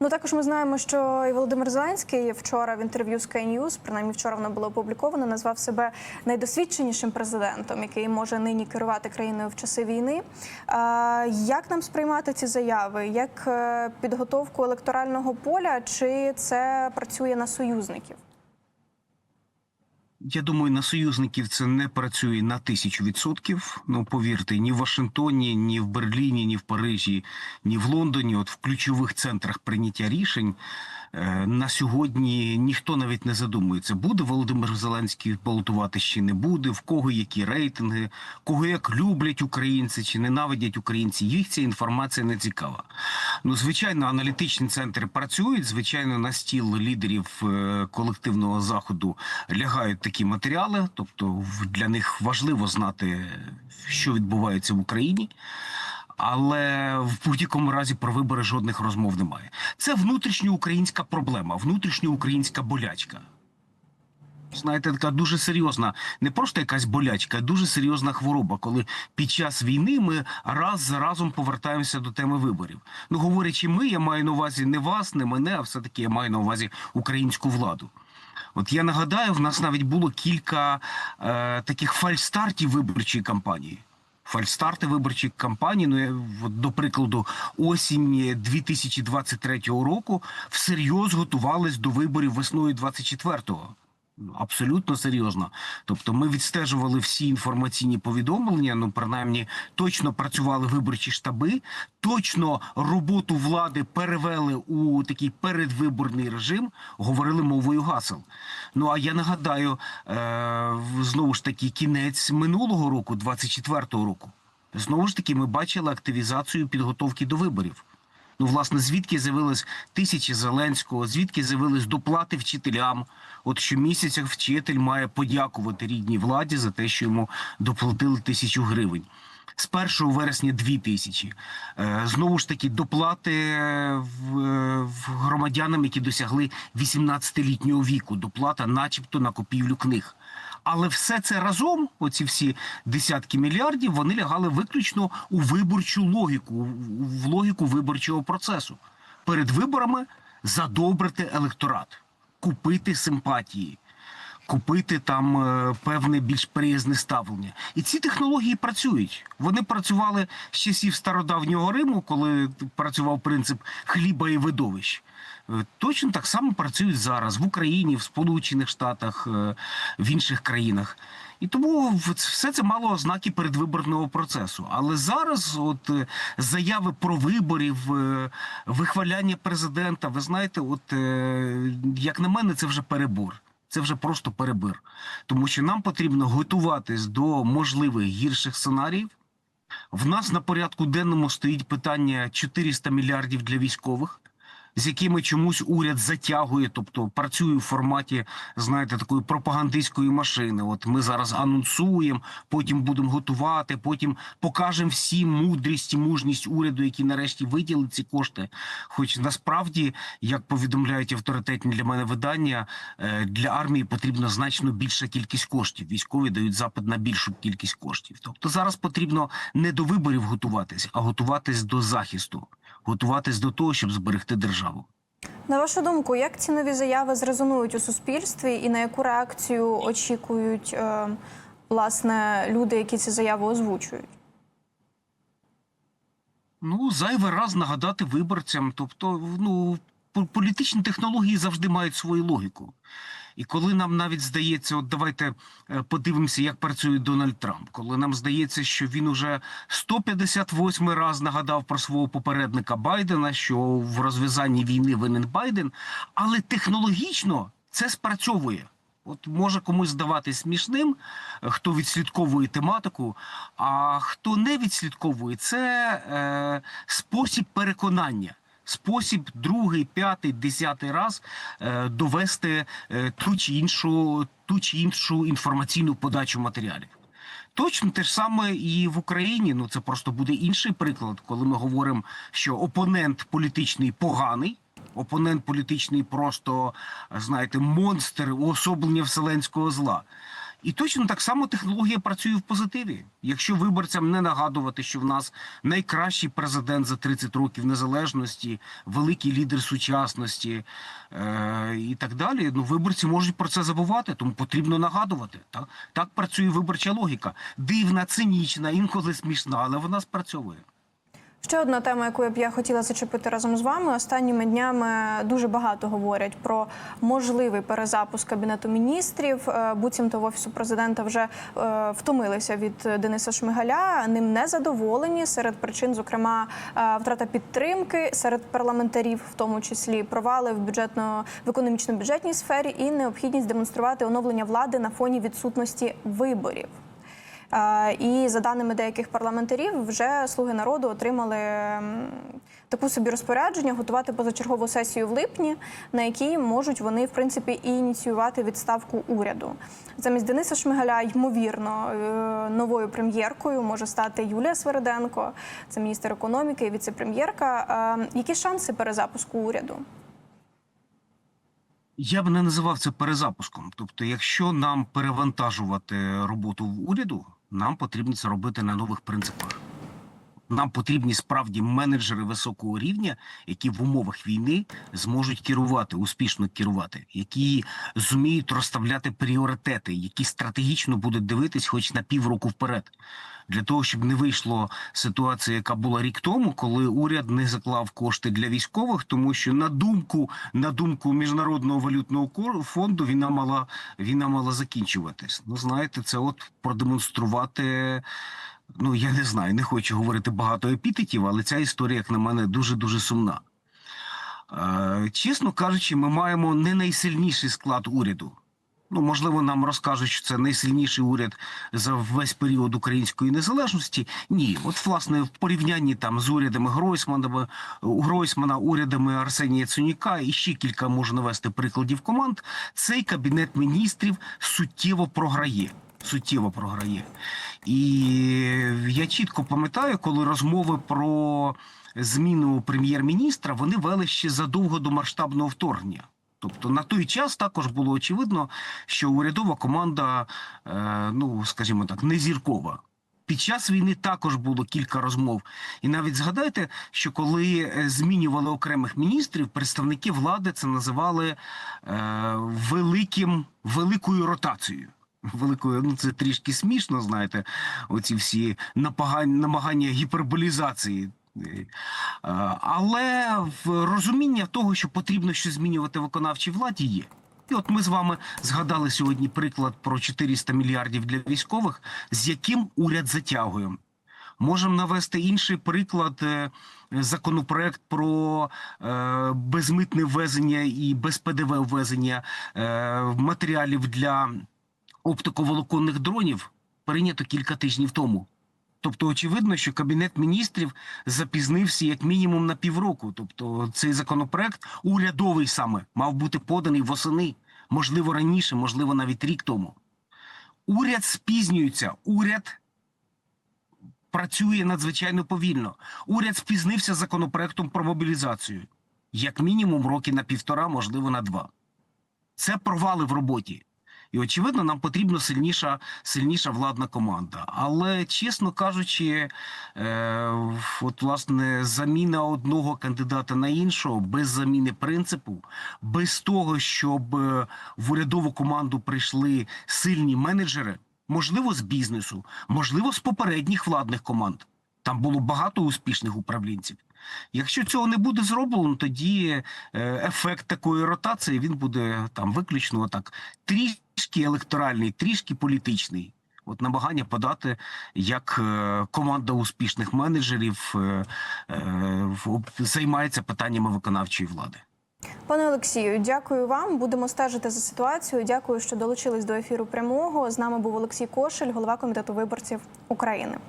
Ну також ми знаємо, що і Володимир Зеленський вчора в інтерв'ю з Sky News, принаймні вчора воно було опубліковано, назвав себе найдосвідченішим президентом, який може нині керувати країною в часи війни. А, як нам сприймати ці заяви? Як е, підготовку електорального поля? Чи це працює на союзників? Я думаю, на союзників це не працює на тисячу відсотків. Ну повірте, ні в Вашингтоні, ні в Берліні, ні в Парижі, ні в Лондоні, от в ключових центрах прийняття рішень. Е, На сьогодні ніхто навіть не задумується, буде Володимир Зеленський балотувати чи не буде, в кого які рейтинги, кого як люблять українці чи ненавидять українці. Їх ця інформація не цікава. Ну, звичайно, аналітичні центри працюють. Звичайно, на стіл лідерів е, колективного заходу лягають такі матеріали. Тобто, для них важливо знати, що відбувається в Україні. Але в будь-якому разі про вибори жодних розмов немає. Це внутрішньоукраїнська проблема, внутрішньоукраїнська болячка. Знаєте, така дуже серйозна, не просто якась болячка, а дуже серйозна хвороба, коли під час війни ми раз за разом повертаємося до теми виборів. Ну, говорячи, ми, я маю на увазі не вас, не мене, а все-таки я маю на увазі українську владу. От я нагадаю, в нас навіть було кілька е, таких фальстартів виборчої кампанії. Фальстарти виборчі кампанії, ну до прикладу, осінь 2023 року всерйоз готувались до виборів весною 24-го. Абсолютно серйозно. Тобто ми відстежували всі інформаційні повідомлення. Ну, принаймні, точно працювали виборчі штаби, точно роботу влади перевели у такий передвиборний режим, говорили мовою гасел. Ну а я нагадаю, е, знову ж таки, кінець минулого року, 24-го року. Знову ж таки, ми бачили активізацію підготовки до виборів. Ну, власне, звідки з'явились тисячі Зеленського, звідки з'явились доплати вчителям. От щомісяця вчитель має подякувати рідній владі за те, що йому доплатили тисячу гривень. З 1 вересня 2 тисячі. Е, Знову ж таки, доплати е, в громадянам, які досягли 18-літнього віку. Доплата, начебто, на купівлю книг. Але все це разом, оці всі десятки мільярдів, вони лягали виключно у виборчу логіку, в логіку виборчого процесу. Перед виборами задобрити електорат, купити симпатії, купити там е, певне більш приязне ставлення. І ці технології працюють. Вони працювали з часів стародавнього Риму, коли працював принцип хліба і видовищ. Е, Точно так само працюють зараз в Україні, в Сполучених Штатах, е, в інших країнах. І тому все це мало ознаки передвиборного процесу. Але зараз, от е, заяви про виборів, вихваляння президента, ви знаєте, от як на мене, це вже перебор. Це вже просто перебір. Тому що нам потрібно готуватись до можливих гірших сценаріїв. В нас на порядку денному стоїть питання 400 мільярдів для військових, з якими чомусь уряд затягує, тобто працює в форматі, знаєте, такої пропагандистської машини. От ми зараз анонсуємо, потім будемо готувати, потім покажемо всім мудрість і мужність уряду, які нарешті виділили ці кошти. Хоч насправді, як повідомляють авторитетні для мене видання, е, для армії потрібна значно більша кількість коштів. Військові дають запит на більшу кількість коштів. Тобто зараз потрібно не до виборів готуватись, а готуватись до захисту, готуватись до того, щоб зберегти державу. На вашу думку, як ці нові заяви зрезонують у суспільстві, і на яку реакцію очікують е, власне люди, які ці заяви озвучують? Ну, зайвий раз нагадати виборцям. Тобто, ну, по- політичні технології завжди мають свою логіку. І коли нам навіть здається, от давайте е, подивимося, як працює Дональд Трамп. Коли нам здається, що він уже 158 раз нагадав про свого попередника Байдена, що в розв'язанні війни винен Байден, але технологічно це спрацьовує. От може комусь здаватись смішним, е, хто відслідковує тематику, а хто не відслідковує, це е, спосіб переконання. Спосіб другий, п'ятий, десятий раз е, довести е, ту чи іншу ту чи іншу інформаційну подачу матеріалів. Точно те ж саме і в Україні. Ну це просто буде інший приклад, коли ми говоримо, що опонент політичний поганий. Опонент політичний просто, знаєте, монстр, уособлення вселенського зла. І точно так само технологія працює в позитиві. Якщо виборцям не нагадувати, що в нас найкращий президент за 30 років незалежності, великий лідер сучасності е- і так далі, ну виборці можуть про це забувати, тому потрібно нагадувати. Так, так працює виборча логіка. Дивна, цинічна, інколи смішна, але вона спрацьовує. Ще одна тема, яку я б я хотіла зачепити разом з вами. Останніми днями дуже багато говорять про можливий перезапуск кабінету міністрів. Е, Буцімто в офісу президента вже е, втомилися від Дениса Шмигаля. Ним не задоволені серед причин, зокрема, е, втрата підтримки серед парламентарів, в тому числі провали в бюджетно в економічно-бюджетній сфері і необхідність демонструвати оновлення влади на фоні відсутності виборів. Е, І за даними деяких парламентарів, вже слуги народу отримали таку собі розпорядження готувати позачергову сесію в липні, на якій можуть вони в принципі і ініціювати відставку уряду. Замість Дениса Шмигаля, ймовірно, е, новою прем'єркою може стати Юлія Свериденко, це міністр економіки і віце-прем'єрка. Е, Які шанси перезапуску уряду? Я б не називав це перезапуском. Тобто, якщо нам перевантажувати роботу в уряду, нам потрібно це робити на нових принципах. Нам потрібні справді менеджери високого рівня, які в умовах війни зможуть керувати, успішно керувати, які зуміють розставляти пріоритети, які стратегічно будуть дивитись хоч на півроку вперед. Для того щоб не вийшло ситуація, яка була рік тому, коли уряд не заклав кошти для військових, тому що на думку на думку міжнародного валютного фонду війна мала війна мала закінчуватись. Ну знаєте, це от продемонструвати. Ну я не знаю, не хочу говорити багато епітетів, але ця історія, як на мене, дуже дуже сумна. Е, чесно кажучи, ми маємо не найсильніший склад уряду. Ну, можливо, нам розкажуть, що це найсильніший уряд за весь період української незалежності. Ні, от власне в порівнянні там з урядами Гройсмана, Гройсмана, урядами Арсенія Яценюка і ще кілька можу навести прикладів команд. Цей кабінет міністрів суттєво програє. Суттєво програє. І я чітко пам'ятаю, коли розмови про зміну прем'єр-міністра вони вели ще задовго до масштабного вторгнення. Тобто на той час також було очевидно, що урядова команда, е, ну скажімо так, не зіркова. Під час війни також було кілька розмов. І навіть згадайте, що коли е, змінювали окремих міністрів, представники влади це називали е, великим, великою ротацією. Великою, ну це трішки смішно, знаєте, оці всі напагань- намагання гіперболізації. Але розуміння того, що потрібно щось змінювати в виконавчій владі, є. І от ми з вами згадали сьогодні приклад про 400 мільярдів для військових, з яким уряд затягує. Можемо навести інший приклад. е, Законопроект про е, безмитне ввезення і без ПДВ ввезення е, матеріалів для оптиковолоконних дронів прийнято кілька тижнів тому. Тобто, очевидно, що кабінет міністрів запізнився як мінімум на півроку. Тобто, цей законопроект урядовий саме мав бути поданий восени, можливо, раніше, можливо, навіть рік тому. Уряд спізнюється, уряд працює надзвичайно повільно. Уряд спізнився законопроектом про мобілізацію, як мінімум роки на півтора, можливо, на два. Це провали в роботі. І очевидно, нам потрібна сильніша, сильніша владна команда. Але чесно кажучи, е, от власне заміна одного кандидата на іншого без заміни принципу, без того, щоб е, в урядову команду прийшли сильні менеджери, можливо, з бізнесу, можливо, з попередніх владних команд. Там було багато успішних управлінців. Якщо цього не буде зроблено, тоді е, ефект такої ротації він буде там виключно так трішки електоральний, трішки політичний. От намагання подати як е, команда успішних менеджерів е, займається питаннями виконавчої влади. Пане Олексію, дякую вам. Будемо стежити за ситуацією. Дякую, що долучились до ефіру прямого. З нами був Олексій Кошель, голова комітету виборців України.